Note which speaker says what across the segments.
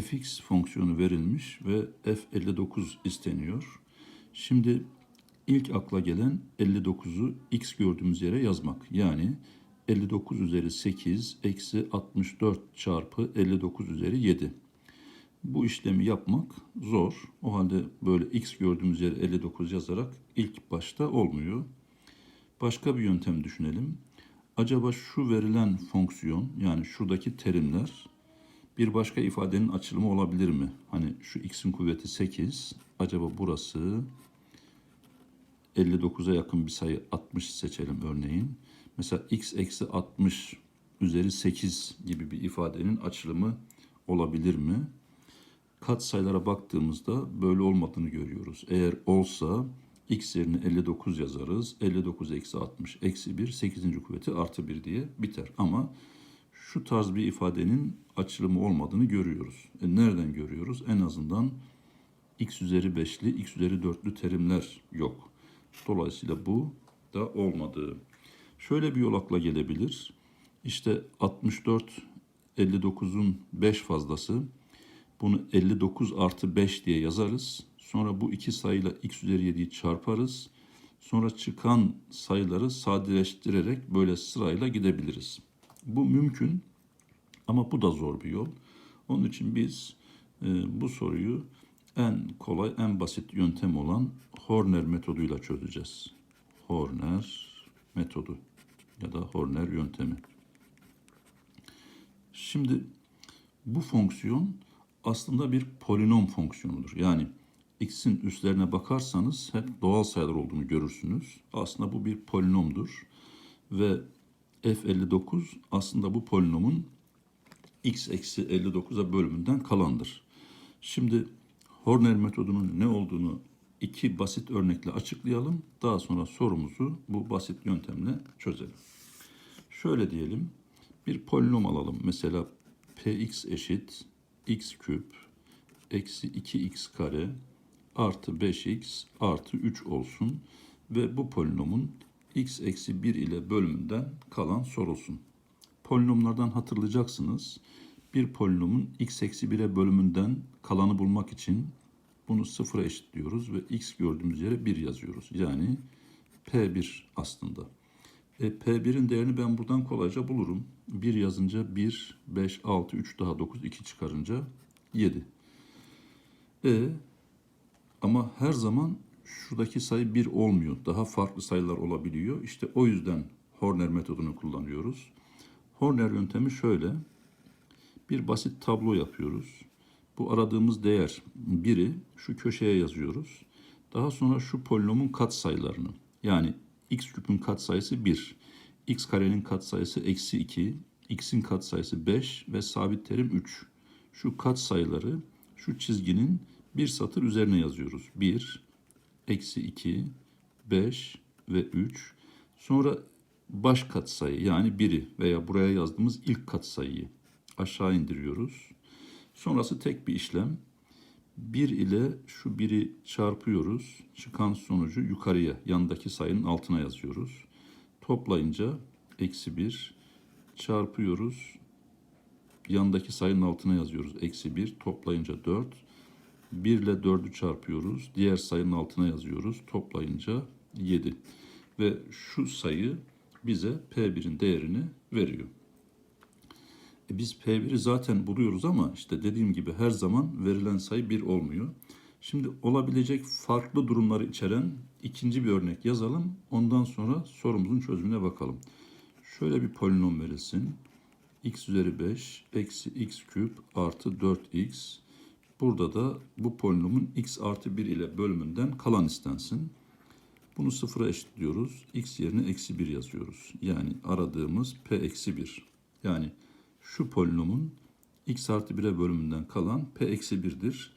Speaker 1: fx fonksiyonu verilmiş ve f59 isteniyor. Şimdi ilk akla gelen 59'u x gördüğümüz yere yazmak. Yani 59 üzeri 8 eksi 64 çarpı 59 üzeri 7. Bu işlemi yapmak zor. O halde böyle x gördüğümüz yere 59 yazarak ilk başta olmuyor. Başka bir yöntem düşünelim. Acaba şu verilen fonksiyon yani şuradaki terimler bir başka ifadenin açılımı olabilir mi? Hani şu x'in kuvveti 8. Acaba burası 59'a yakın bir sayı 60 seçelim örneğin. Mesela x eksi 60 üzeri 8 gibi bir ifadenin açılımı olabilir mi? Kat sayılara baktığımızda böyle olmadığını görüyoruz. Eğer olsa x yerine 59 yazarız. 59 eksi 60 eksi 1 8. kuvveti artı 1 diye biter. Ama şu tarz bir ifadenin açılımı olmadığını görüyoruz. E nereden görüyoruz? En azından x üzeri 5'li, x üzeri 4'lü terimler yok. Dolayısıyla bu da olmadı. Şöyle bir yol akla gelebilir. İşte 64, 59'un 5 fazlası. Bunu 59 artı 5 diye yazarız. Sonra bu iki sayıyla x üzeri 7'yi çarparız. Sonra çıkan sayıları sadeleştirerek böyle sırayla gidebiliriz. Bu mümkün ama bu da zor bir yol. Onun için biz e, bu soruyu en kolay, en basit yöntem olan Horner metoduyla çözeceğiz. Horner metodu ya da Horner yöntemi. Şimdi bu fonksiyon aslında bir polinom fonksiyonudur. Yani x'in üstlerine bakarsanız hep doğal sayılar olduğunu görürsünüz. Aslında bu bir polinomdur. Ve f59 aslında bu polinomun x eksi 59'a bölümünden kalandır. Şimdi Horner metodunun ne olduğunu iki basit örnekle açıklayalım. Daha sonra sorumuzu bu basit yöntemle çözelim. Şöyle diyelim. Bir polinom alalım. Mesela px eşit x küp eksi 2x kare artı 5x artı 3 olsun. Ve bu polinomun x eksi 1 ile bölümünden kalan sorulsun. Polinomlardan hatırlayacaksınız. Bir polinomun x eksi 1'e bölümünden kalanı bulmak için bunu sıfıra eşitliyoruz ve x gördüğümüz yere 1 yazıyoruz. Yani P1 aslında. E, P1'in değerini ben buradan kolayca bulurum. 1 yazınca 1, 5, 6, 3 daha 9, 2 çıkarınca 7. E, ama her zaman şuradaki sayı 1 olmuyor. Daha farklı sayılar olabiliyor. İşte o yüzden Horner metodunu kullanıyoruz. Horner yöntemi şöyle. Bir basit tablo yapıyoruz. Bu aradığımız değer 1'i şu köşeye yazıyoruz. Daha sonra şu polinomun katsayılarını yani x küpün katsayısı 1, x karenin katsayısı eksi 2, x'in katsayısı 5 ve sabit terim 3. Şu katsayıları şu çizginin bir satır üzerine yazıyoruz. 1, eksi 2, 5 ve 3. Sonra baş katsayı yani 1'i veya buraya yazdığımız ilk katsayıyı aşağı indiriyoruz. Sonrası tek bir işlem. 1 ile şu 1'i çarpıyoruz. Çıkan sonucu yukarıya, yandaki sayının altına yazıyoruz. Toplayınca eksi 1 çarpıyoruz. Yandaki sayının altına yazıyoruz. Eksi 1 toplayınca 4. 1 ile 4'ü çarpıyoruz. Diğer sayının altına yazıyoruz. Toplayınca 7. Ve şu sayı bize P1'in değerini veriyor. E biz P1'i zaten buluyoruz ama işte dediğim gibi her zaman verilen sayı 1 olmuyor. Şimdi olabilecek farklı durumları içeren ikinci bir örnek yazalım. Ondan sonra sorumuzun çözümüne bakalım. Şöyle bir polinom verilsin. x üzeri 5 eksi x küp artı 4x. Burada da bu polinomun x artı 1 ile bölümünden kalan istensin. Bunu sıfıra eşitliyoruz. x yerine eksi 1 yazıyoruz. Yani aradığımız p eksi 1. Yani şu polinomun x artı 1'e bölümünden kalan p eksi 1'dir.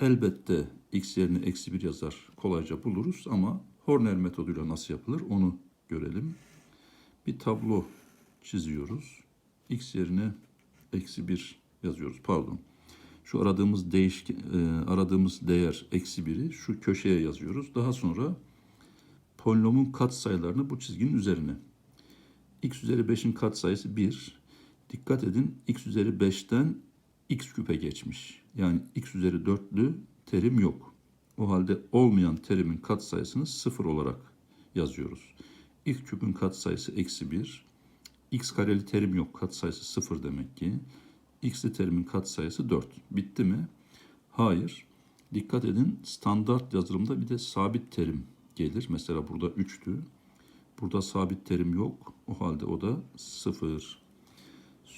Speaker 1: Elbette x yerine eksi 1 yazar kolayca buluruz ama Horner metoduyla nasıl yapılır onu görelim. Bir tablo çiziyoruz. x yerine eksi 1 yazıyoruz pardon. Şu aradığımız değişken, e, aradığımız değer eksi biri şu köşeye yazıyoruz. Daha sonra polinomun katsayılarını bu çizginin üzerine. x üzeri 5'in katsayısı 1. Dikkat edin x üzeri 5'ten x küpe geçmiş. Yani x üzeri 4'lü terim yok. O halde olmayan terimin katsayısını 0 olarak yazıyoruz. x küpün katsayısı eksi 1. x kareli terim yok. Katsayısı 0 demek ki. x'li terimin katsayısı 4. Bitti mi? Hayır. Dikkat edin standart yazılımda bir de sabit terim gelir. Mesela burada 3'tü. Burada sabit terim yok. O halde o da 0.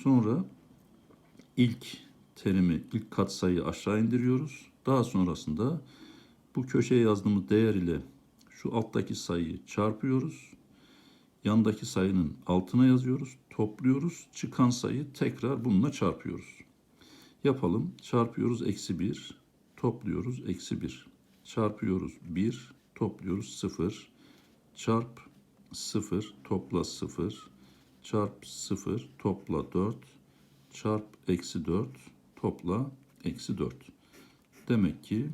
Speaker 1: Sonra ilk terimi, ilk katsayıyı aşağı indiriyoruz. Daha sonrasında bu köşeye yazdığımız değer ile şu alttaki sayıyı çarpıyoruz. Yandaki sayının altına yazıyoruz, topluyoruz. Çıkan sayı tekrar bununla çarpıyoruz. Yapalım. Çarpıyoruz eksi 1, topluyoruz eksi 1. Çarpıyoruz 1, topluyoruz 0. Çarp 0, topla 0. Çarp 0, topla 4. Çarp eksi 4, topla eksi 4. Demek ki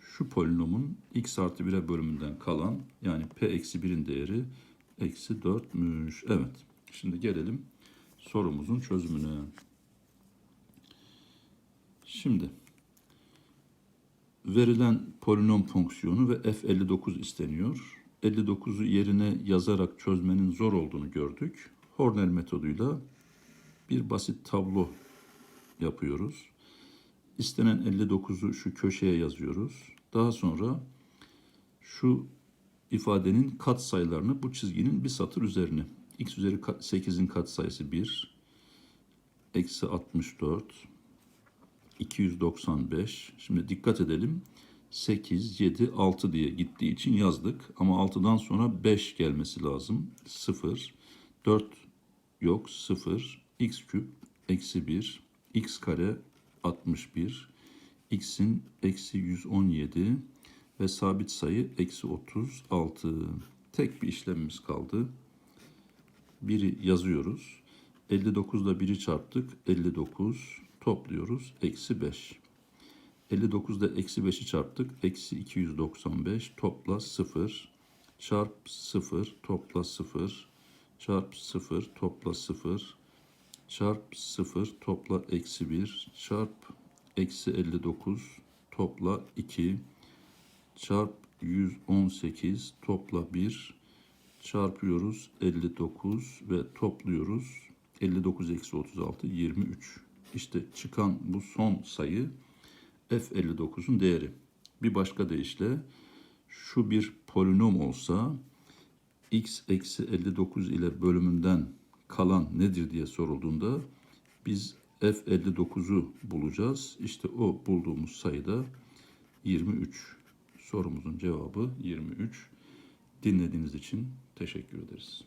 Speaker 1: şu polinomun x artı 1'e bölümünden kalan yani p eksi 1'in değeri eksi 4'müş. Evet. Şimdi gelelim sorumuzun çözümüne. Şimdi verilen polinom fonksiyonu ve f59 isteniyor. 59'u yerine yazarak çözmenin zor olduğunu gördük. Hornell metoduyla bir basit tablo yapıyoruz. İstenen 59'u şu köşeye yazıyoruz. Daha sonra şu ifadenin katsayılarını bu çizginin bir satır üzerine. x üzeri 8'in katsayısı 1, eksi 64, 295. Şimdi dikkat edelim. 8, 7, 6 diye gittiği için yazdık. Ama 6'dan sonra 5 gelmesi lazım. 0, 4 yok, 0, x küp, eksi 1, x kare 61, x'in eksi 117 ve sabit sayı eksi 36. Tek bir işlemimiz kaldı. Biri yazıyoruz. 59 ile 1'i çarptık. 59 topluyoruz. Eksi 5. 59'da eksi 5'i çarptık. Eksi 295 topla 0. Çarp 0 topla 0. Çarp 0 topla 0. Çarp 0 topla eksi 1. Çarp eksi 59 topla 2. Çarp 118 topla 1. Çarpıyoruz 59 ve topluyoruz. 59 eksi 36 23. İşte çıkan bu son sayı f59'un değeri. Bir başka deyişle şu bir polinom olsa x eksi 59 ile bölümünden kalan nedir diye sorulduğunda biz f59'u bulacağız. İşte o bulduğumuz sayıda 23. Sorumuzun cevabı 23. Dinlediğiniz için teşekkür ederiz.